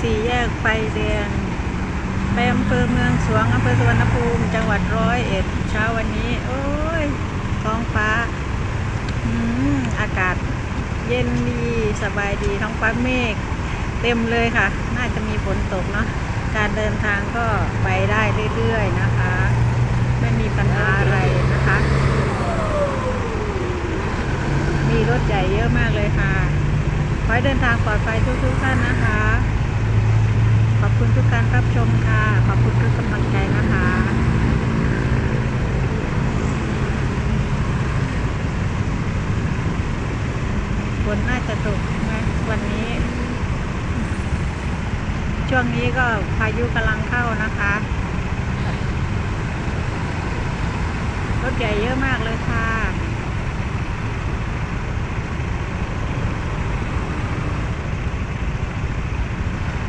สี่แยกไฟแดงไปอำเภอเมืองสวงอำเภอสุวรรณภูมิ จังหวัดร้อยเอ็ดเช้าวันนี้ โอ้ยท้องฟ้าอืมอากาศเย็นดีสบายดีท้องฟ้าเมฆเต็มเลยค่ะ น่าจะมีฝนตกเนาะการเดินทางก็ไปได้เรื่อยๆนะคะ ไม่มีปัญหาอะไรนะคะ มีรถใหญ่เยอะมากเลยค่ะขอให้เดินทางปลอดภัยทุกๆท่านนะคะ ทุกการรับชมค่ะ ขอบคุณทุกกำลังใจนะคะฝนน่าจะตกนะวันนี้ ช่วงนี้ก็พายุกำลังเข้านะคะรถใหญ่เยอะมากเลยค่ะ